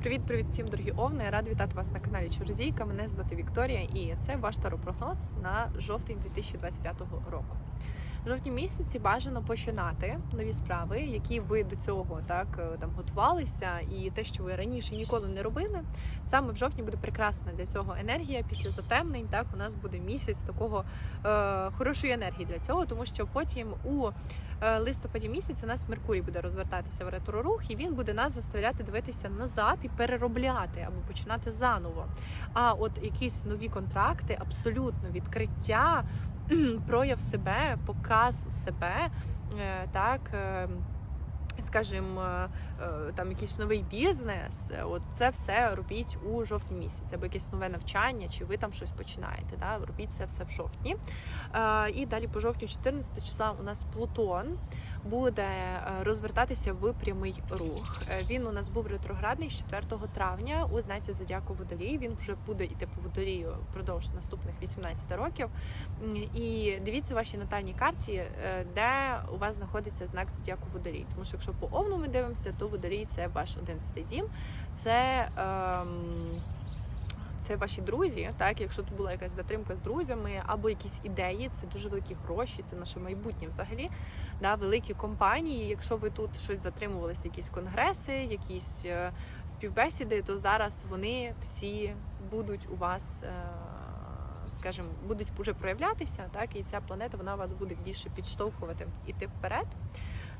Привіт, привіт всім, дорогі овни! Я вітати вас на каналі Чородійка. Мене звати Вікторія, і це ваш таропрогноз на жовтень 2025 року. В жовтні місяці бажано починати нові справи, які ви до цього так е, там готувалися, і те, що ви раніше ніколи не робили. Саме в жовтні буде прекрасна для цього енергія. Після затемнень так у нас буде місяць такого е, хорошої енергії для цього, тому що потім у е, листопаді місяць у нас Меркурій буде розвертатися в ретрорух, і він буде нас заставляти дивитися назад і переробляти або починати заново. А от якісь нові контракти, абсолютно відкриття, прояв себе, показ себе, е, так. е, Скажімо, е, там якийсь новий бізнес, от це все робіть у жовтні місяці, або якесь нове навчання, чи ви там щось починаєте. Да? Робіть це все в жовтні. І далі по жовтню, 14 числа, у нас Плутон буде е, розвертатися в прямий рух. Е, Він у нас був ретроградний з 4 травня у знаці зодіаку Водолій. Він вже буде йти по водолію впродовж наступних 18 років. І дивіться вашій натальній карті, е, де у вас знаходиться знак зодіаку Водолій. Тому що якщо по овну ми дивимося, то водолій це ваш 11 дім. Це. Ем, це ваші друзі, так якщо тут була якась затримка з друзями або якісь ідеї, це дуже великі гроші, це наше майбутнє взагалі. Да, великі компанії. Якщо ви тут щось затримувалися, якісь конгреси, якісь е, співбесіди, то зараз вони всі будуть у вас. Е, Скажімо, будуть вже проявлятися, так і ця планета вона вас буде більше підштовхувати іти вперед.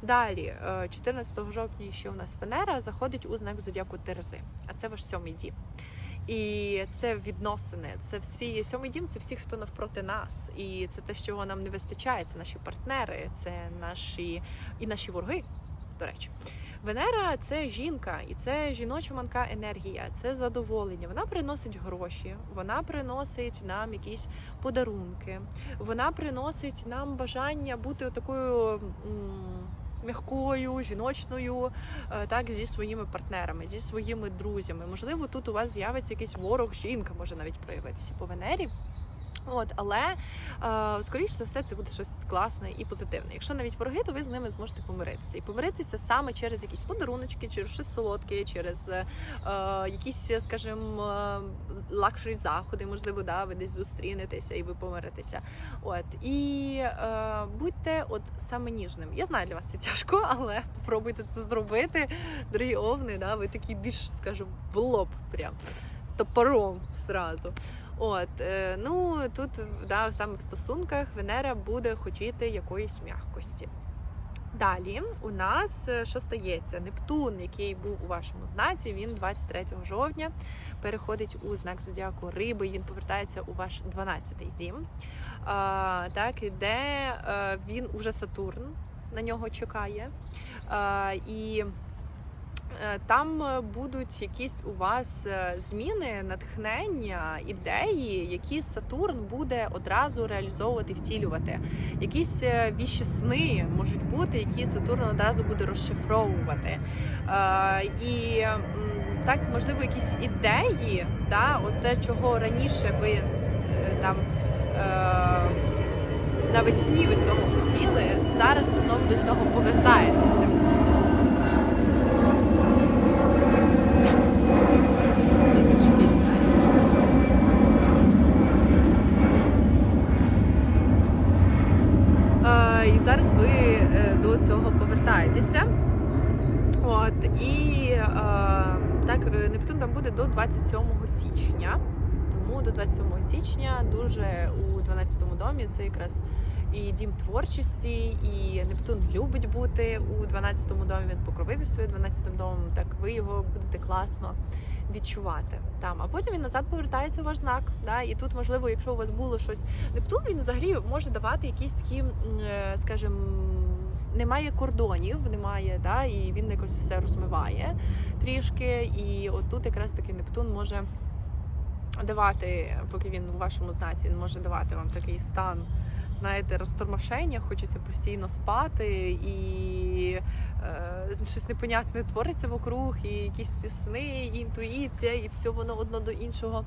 Далі, е, 14 жовтня, ще у нас Венера заходить у знак зодіаку Терези, а це ваш сьомий дім. І це відносини, це всі сьомий дім, це всі, хто навпроти нас, і це те, чого нам не вистачає. Це наші партнери, це наші і наші вороги. До речі, Венера це жінка, і це жіноча манка енергія, це задоволення. Вона приносить гроші, вона приносить нам якісь подарунки, вона приносить нам бажання бути такою. М'якою, жіночною, е, так зі своїми партнерами, зі своїми друзями. Можливо, тут у вас з'явиться якийсь ворог, жінка може навіть проявитися по Венері. От, але е, скоріш за все, це буде щось класне і позитивне. Якщо навіть вороги, то ви з ними зможете помиритися. І помиритися саме через якісь подаруночки, через щось солодке, через е, якісь, скажімо, лакшері заходи, можливо, да, ви десь зустрінетеся і ви помиритеся. От і е, будьте от саме ніжним. Я знаю для вас це тяжко, але попробуйте це зробити. Дорогі овни, да, ви такі більш, скажімо, в лоб прям топором зразу. От, е, ну тут да, саме в стосунках Венера буде хотіти якоїсь м'якості. Далі у нас е, що стається? Нептун, який був у вашому знаці, він 23 жовтня переходить у знак зодіаку Риби. Він повертається у ваш 12-й дім. Так, де е, він уже Сатурн на нього чекає. І Там е, будуть якісь у вас е, зміни, натхнення, ідеї, які Сатурн буде одразу реалізовувати, втілювати. Якісь е, віщі сни можуть бути, які Сатурн одразу буде розшифровувати. Е, І так, можливо, якісь ідеї, да, от те, чого раніше ви е, там. е, Навесні ви цього хотіли, зараз ви знову до цього повертаєтеся. Витяжки літаються. Е, І зараз ви е, до цього повертаєтеся. От, і е, так, е, Нептун там буде до 27 січня. Тому до 27 січня дуже у 12 домі це якраз і дім творчості, і Нептун любить бути у 12-му домі. Він покровительствує 12 домом. Так ви його будете класно відчувати там. А потім він назад повертається в ваш знак. Да? І тут, можливо, якщо у вас було щось, Нептун він взагалі може давати якісь такі, е, скажімо, немає кордонів, немає, да, і він якось все розмиває трішки. І от тут якраз таки Нептун може давати, поки він у вашому знаці, він може давати вам такий стан. Знаєте, розтормошення, хочеться постійно спати, і е, щось непонятне твориться вокруг, і якісь сни, і інтуїція, і все воно одно до іншого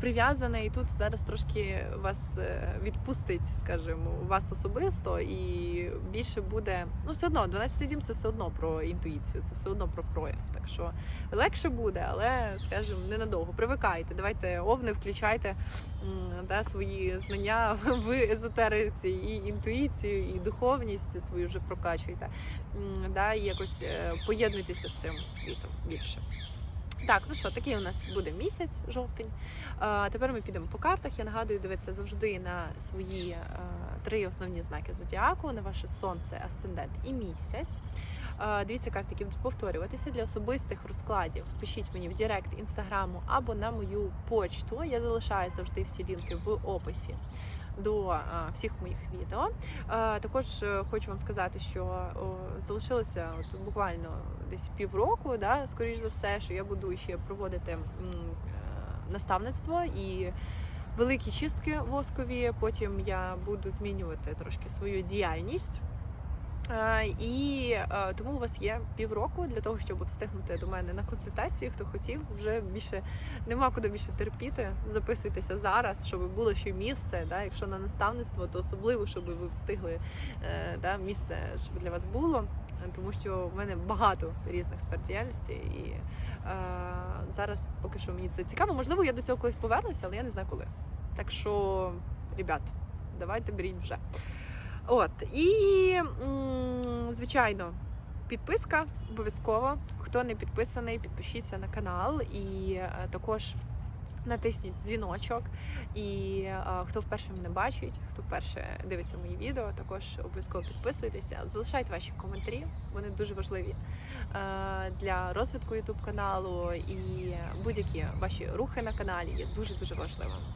прив'язане, і тут зараз трошки вас е, відпустить, скажімо, вас особисто, і більше буде. Ну, все одно, 12 дім це все одно про інтуїцію, це все одно про прояв. Так що легше буде, але скажімо, ненадовго. Привикайте. Давайте овни, включайте да, свої знання в езотериці, і інтуїцію, і духовність свою вже прокачуйте. Да, і якось е, поєднуйтеся з цим світом більше. Так, ну що, такий у нас буде місяць, жовтень. А, тепер ми підемо по картах. Я нагадую, дивитися завжди на свої е, три основні знаки зодіаку, на ваше сонце, асцендент і місяць. Е, Дивіться карти, які будуть повторюватися для особистих розкладів. Пишіть мені в Директ інстаграму або на мою почту. Я залишаю завжди всі лінки в описі до всіх моїх відео. Е, Також е, хочу вам сказати, що залишилося от буквально десь півроку, да, скоріш за все, що я буду ще проводити е, наставництво і. Великі чистки воскові, потім я буду змінювати трошки свою діяльність. Е, І е, тому у вас є півроку для того, щоб встигнути до мене на консультації. Хто хотів, вже більше нема куди більше терпіти. Записуйтеся зараз, щоб було ще місце. Да? Якщо на наставництво, то особливо, щоб ви встигли е, да, місце, щоб для вас було. Тому що в мене багато різних сфер діяльності, і е, зараз поки що мені це цікаво. Можливо, я до цього колись повернуся, але я не знаю коли. Так що, ребят, давайте беріть вже. От і звичайно, підписка обов'язково. Хто не підписаний, підпишіться на канал і е, також натисніть дзвіночок. І е, хто вперше мене бачить, хто вперше дивиться мої відео, також обов'язково підписуйтеся. Залишайте ваші коментарі, вони дуже важливі е, для розвитку youtube каналу і будь-які ваші рухи на каналі є дуже дуже важливими.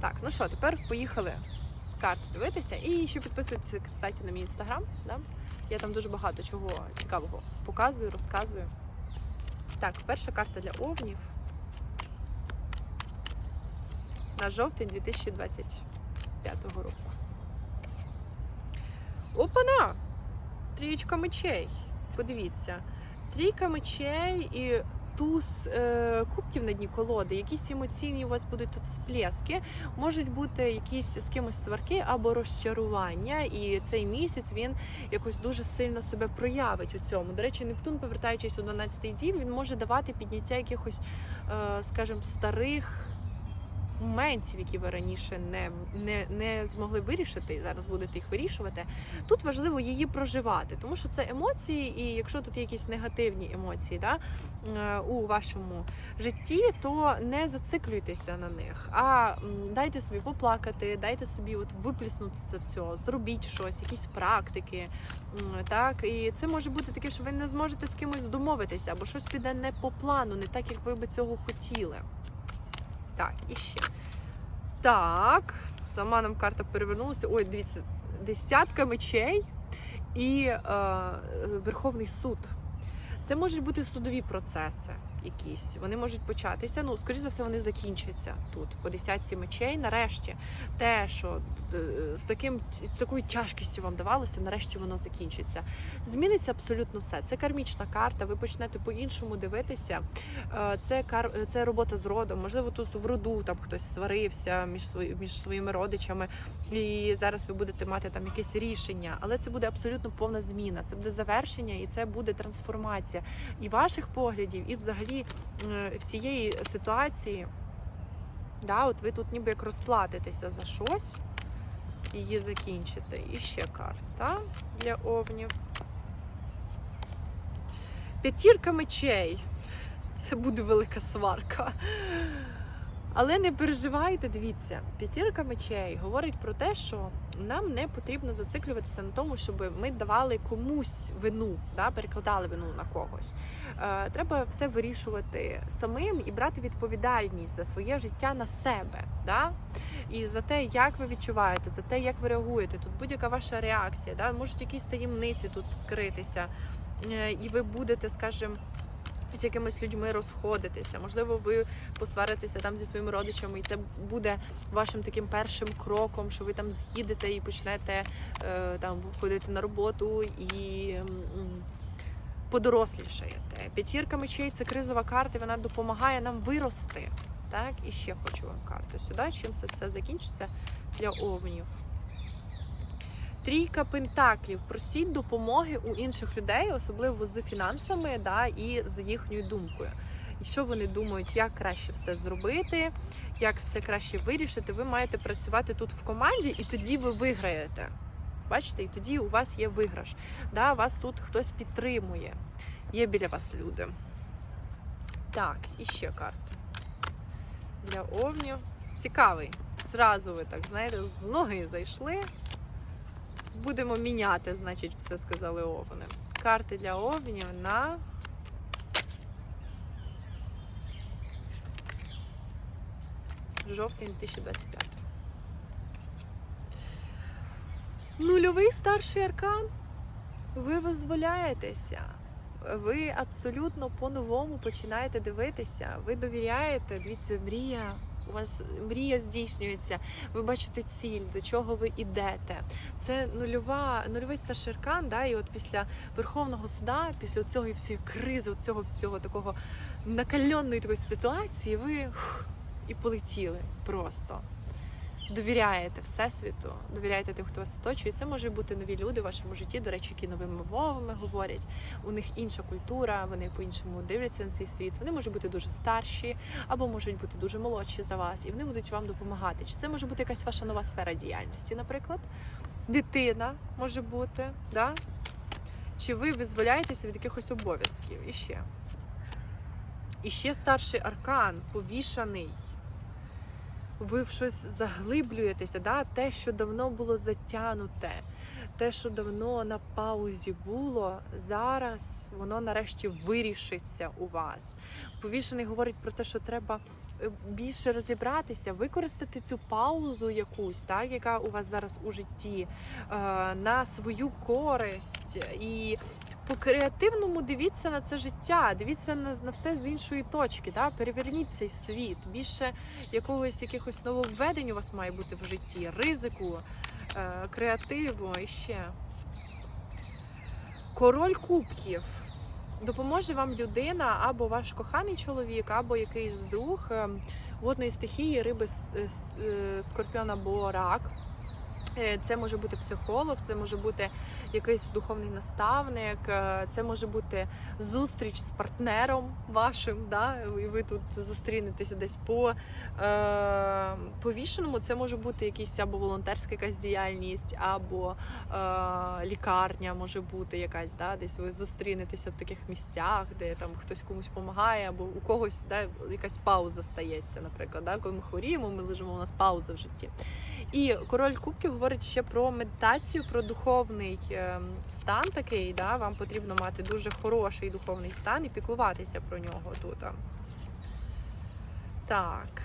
Так, ну що, тепер поїхали карту дивитися. І ще підписуйтесь, кстати, на мій інстаграм. Да? Я там дуже багато чого цікавого показую, розказую. Так, перша карта для овнів. На жовтень 2025 року. Опана! Трієчка мечей. Подивіться. Трійка мечей і туз е, кубків на дні колоди. Якісь емоційні у вас будуть тут сплески. Можуть бути якісь з кимось сварки або розчарування. І цей місяць він якось дуже сильно себе проявить у цьому. До речі, Нептун, повертаючись у 12-й дім, він може давати підняття якихось, е, скажімо, старих. Моментів, які ви раніше не, не, не змогли вирішити, і зараз будете їх вирішувати. Тут важливо її проживати, тому що це емоції, і якщо тут є якісь негативні емоції да, е, у вашому житті, то не зациклюйтеся на них, а дайте собі поплакати, дайте собі от випліснути це все, зробіть щось, якісь практики. Так, і це може бути таке, що ви не зможете з кимось домовитися, або щось піде не по плану, не так, як ви би цього хотіли. Так, і ще. Так, сама нам карта перевернулася. Ой, дивіться, десятка мечей і е, Верховний суд. Це можуть бути судові процеси якісь. Вони можуть початися. Ну, скоріш за все, вони закінчаться тут, по десятці мечей. Нарешті те, що е, з таким з такою тяжкістю вам давалося, нарешті воно закінчиться. Зміниться абсолютно все. Це кармічна карта. Ви почнете по-іншому дивитися. Е, Це кар... це робота з родом. Можливо, тут в роду там хтось сварився між свої... між своїми родичами, і зараз ви будете мати там якесь рішення, але це буде абсолютно повна зміна. Це буде завершення, і це буде трансформація і ваших поглядів, і взагалі е, всієї ситуації. Да, от ви тут ніби як розплатитеся за щось, її закінчите. І ще карта для овнів. П'ятірка мечей. Це буде велика сварка. Але не переживайте, дивіться, п'ятірка мечей говорить про те, що нам не потрібно зациклюватися на тому, щоб ми давали комусь вину, да, перекладали вину на когось. Е, треба все вирішувати самим і брати відповідальність за своє життя на себе. Да? І за те, як ви відчуваєте, за те, як ви реагуєте. Тут будь-яка ваша реакція, да? можуть якісь таємниці тут вскритися, е, і ви будете, скажімо, з якимись людьми розходитися. Можливо, ви посваритеся там зі своїми родичами, і це буде вашим таким першим кроком, що ви там з'їдете і почнете е, там ходити на роботу і. подорослішаєте. П'ятірка мечей це кризова карта, вона допомагає нам вирости. Так, і ще хочу вам карту сюди. Чим це все закінчиться для овнів? Трійка пентаклів. Просіть допомоги у інших людей, особливо з фінансами, да, і з їхньою думкою. І що вони думають, як краще все зробити, як все краще вирішити. Ви маєте працювати тут в команді, і тоді ви виграєте. Бачите, і тоді у вас є виграш. Да, вас тут хтось підтримує. Є біля вас люди. Так, і ще карта. Для овнів. Цікавий. Зразу ви так, знаєте, з ноги зайшли. Будемо міняти, значить, все сказали овни. Карти для овнів на жовтень 2025. Нульовий старший аркан. Ви визволяєтеся. Ви абсолютно по-новому починаєте дивитися. Ви довіряєте. Дивіться, мрія. У вас мрія здійснюється. Ви бачите ціль, до чого ви йдете. Це нульова, нульовий старший да, і от після Верховного суда, після цього всієї кризи, цього всього такого накальонної такої ситуації, ви і полетіли просто. Довіряєте Всесвіту, довіряєте тим, хто вас оточує. Це може бути нові люди в вашому житті, до речі, які новими мовами говорять. У них інша культура, вони по-іншому дивляться на цей світ. Вони можуть бути дуже старші або можуть бути дуже молодші за вас, і вони будуть вам допомагати. Чи це може бути якась ваша нова сфера діяльності, наприклад? Дитина може бути, да? чи ви визволяєтеся від якихось обов'язків? І ще. І ще старший аркан, повішаний ви в щось заглиблюєтеся, да? те, що давно було затягнуте, те, що давно на паузі було, зараз воно нарешті вирішиться у вас. Повішений говорить про те, що треба е, більше розібратися, використати цю паузу якусь, так, яка у вас зараз у житті, е, на свою користь і. По креативному дивіться на це життя, дивіться на, на все з іншої точки. Да? Переверніть цей світ. Більше якогось якихось нововведень у вас має бути в житті, ризику, е, креативу і ще. Король кубків. Допоможе вам людина або ваш коханий чоловік, або якийсь друг е, водної стихії, риби, е, е, скорпіон або рак. Це може бути психолог, це може бути якийсь духовний наставник, е, це може бути зустріч з партнером вашим, да? і ви тут зустрінетеся десь по е, повішеному. Це може бути якісь або волонтерська якась діяльність, або е, лікарня може бути якась, да? десь ви зустрінетеся в таких місцях, де там хтось комусь допомагає, або у когось да, якась пауза стається, наприклад. Да? Коли ми хворіємо, ми лежимо, у нас пауза в житті. І король кубків говорить ще про медитацію, про духовний е, стан такий. Да? Вам потрібно мати дуже хороший духовний стан і піклуватися про нього тут. Так.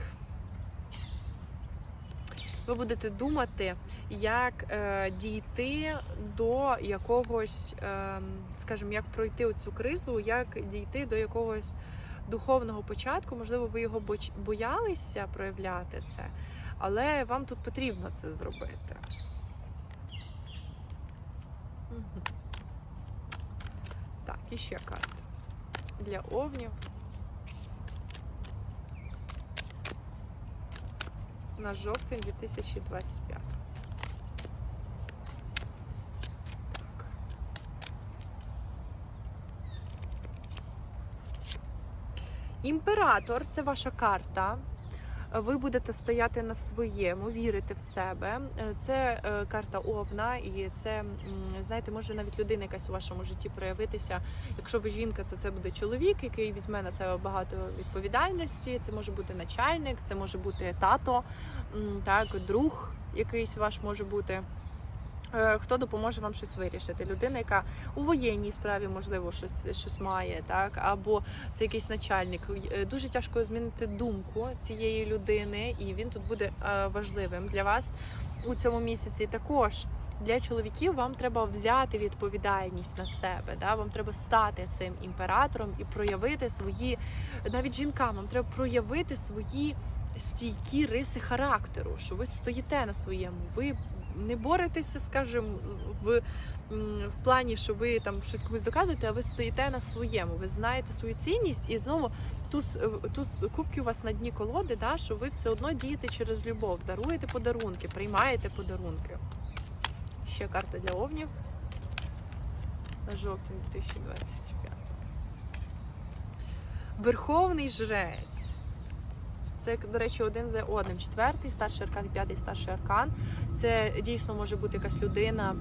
Ви будете думати, як е, дійти до якогось, е, скажімо, як пройти оцю кризу, як дійти до якогось духовного початку. Можливо, ви його боялися проявляти це, але вам тут потрібно це зробити. Так, і карта. Для овнів. На жовтень 2025. Так. Імператор це ваша карта. Ви будете стояти на своєму, вірити в себе. Е, Це е, карта Овна, і це знаєте, може навіть людина якась у вашому житті проявитися. Якщо ви жінка, то це буде чоловік, який візьме на себе багато відповідальності. Це може бути начальник, це може бути тато, так, друг якийсь ваш може бути. Е, Хто допоможе вам щось вирішити? Людина, яка у воєнній справі можливо щось щось має, так або це якийсь начальник. Е, Дуже тяжко змінити думку цієї людини, і він тут буде е, важливим для вас у цьому місяці. Також для чоловіків вам треба взяти відповідальність на себе. Да? Вам треба стати цим імператором і проявити свої, навіть жінкам, вам треба проявити свої стійкі риси характеру, що ви стоїте на своєму, ви не боретеся, скажімо, в, в плані, що ви там щось комусь доказуєте, а ви стоїте на своєму, ви знаєте свою цінність, і знову туз, е, туз кубки у вас на дні колоди, да, що ви все одно дієте через любов, даруєте подарунки, приймаєте подарунки. Ще карта для овнів на жовтень 2025. Верховний жрець. Це, до речі, один за одним. Четвертий, старший аркан, п'ятий старший аркан. Це дійсно може бути якась людина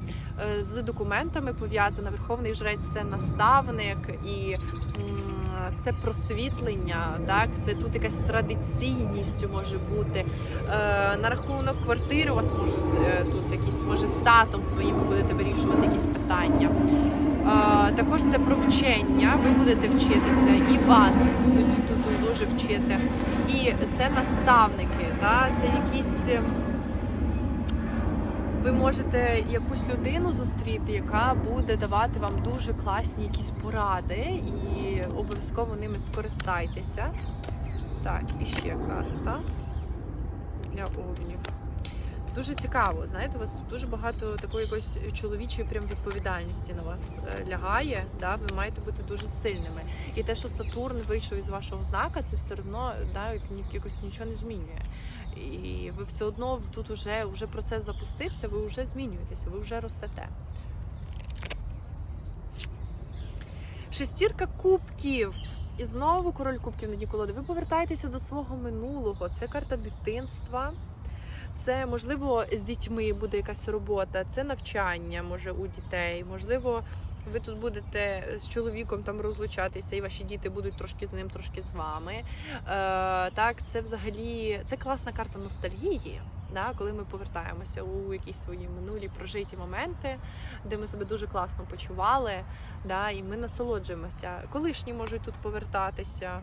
е, з документами пов'язана. Верховний жрець це наставник і це просвітлення. Так, це тут якась традиційність може бути. Е, На рахунок квартири у вас можуть е, тут якісь може статом своїм ви будете вирішувати якісь питання. Також це про вчення. Ви будете вчитися, і вас будуть тут дуже вчити. І це наставники, та це якісь. е, Ви можете якусь людину зустріти, яка буде давати вам дуже класні якісь поради, і обов'язково ними скористайтеся. Так, і ще карта для овнів. Дуже цікаво, знаєте, у вас дуже багато такої якоїсь чоловічої прям відповідальності на вас е, лягає. Да? Ви маєте бути дуже сильними. І те, що Сатурн вийшов із вашого знака, це все одно да, якось нічого не змінює. І ви все одно тут уже, вже процес запустився, ви вже змінюєтеся, ви вже ростете. Шестірка кубків. І знову король кубків на дні колоди. Ви повертаєтеся до свого минулого. Це карта дитинства. Це можливо з дітьми буде якась робота, це навчання може у дітей. Можливо, ви тут будете з чоловіком там розлучатися, і ваші діти будуть трошки з ним, трошки з вами. Е, так, це взагалі це класна карта ностальгії. Да, коли ми повертаємося у якісь свої минулі прожиті моменти, де ми себе дуже класно почували, да, і ми насолоджуємося. Колишні можуть тут повертатися.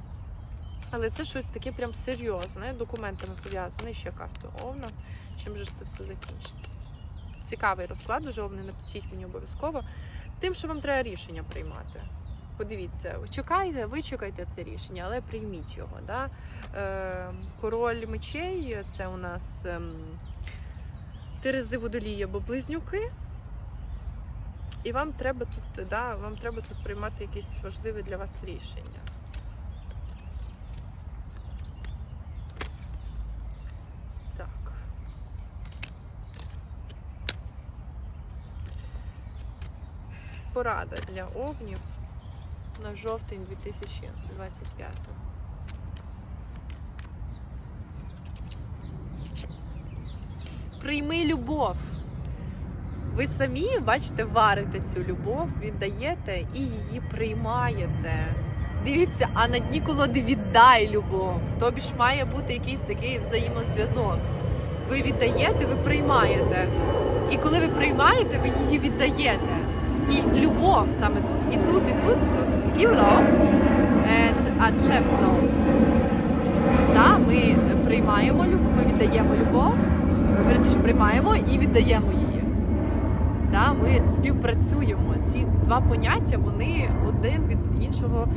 Але це щось таке прям серйозне, документами пов'язане. Ще карту Овна. Чим же ж це все закінчиться? Цікавий розклад, дуже овни напишіть мені обов'язково. Тим, що вам треба рішення приймати. Подивіться, чекайте, ви чекайте це рішення, але прийміть його. Да? Е, король мечей це у нас ем, Терези водолії або близнюки. І вам треба тут, да, вам треба тут приймати якісь важливі для вас рішення. Так. Порада для овнів на жовтень 2025. Прийми любов. Ви самі, бачите, варите цю любов, віддаєте і її приймаєте. Дивіться, а на дні колоди віддай любов. Тобі ж має бути якийсь такий взаємозв'язок. Ви віддаєте, ви приймаєте. І коли ви приймаєте, ви її віддаєте. І любов саме тут, і тут, і тут, тут give love and accept love. Да, ми приймаємо ми віддаємо любов, верніше приймаємо і віддаємо її. Да, ми співпрацюємо. Ці два поняття вони один від іншого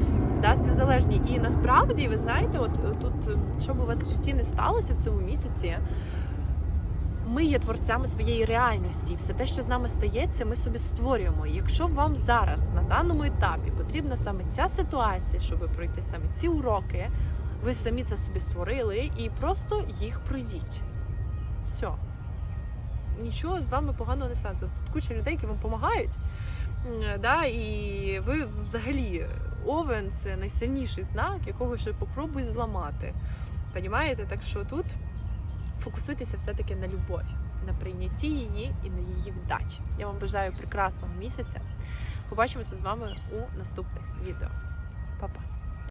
да, співзалежні. І насправді, ви знаєте, от тут, що б у вас в житті не сталося в цьому місяці, ми є творцями своєї реальності. Все те, що з нами стається, ми собі створюємо. І якщо вам зараз на даному етапі потрібна саме ця ситуація, щоб пройти саме ці уроки, ви самі це собі створили і просто їх пройдіть. Все. Нічого з вами поганого не станеться. Тут куча людей, які вам допомагають. Да, і ви взагалі овен це найсильніший знак, якого ще попробуй зламати. Понімаєте? Так що тут фокусуйтеся все-таки на любові, на прийнятті її і на її віддачі. Я вам бажаю прекрасного місяця. Побачимося з вами у наступних відео. Па-па!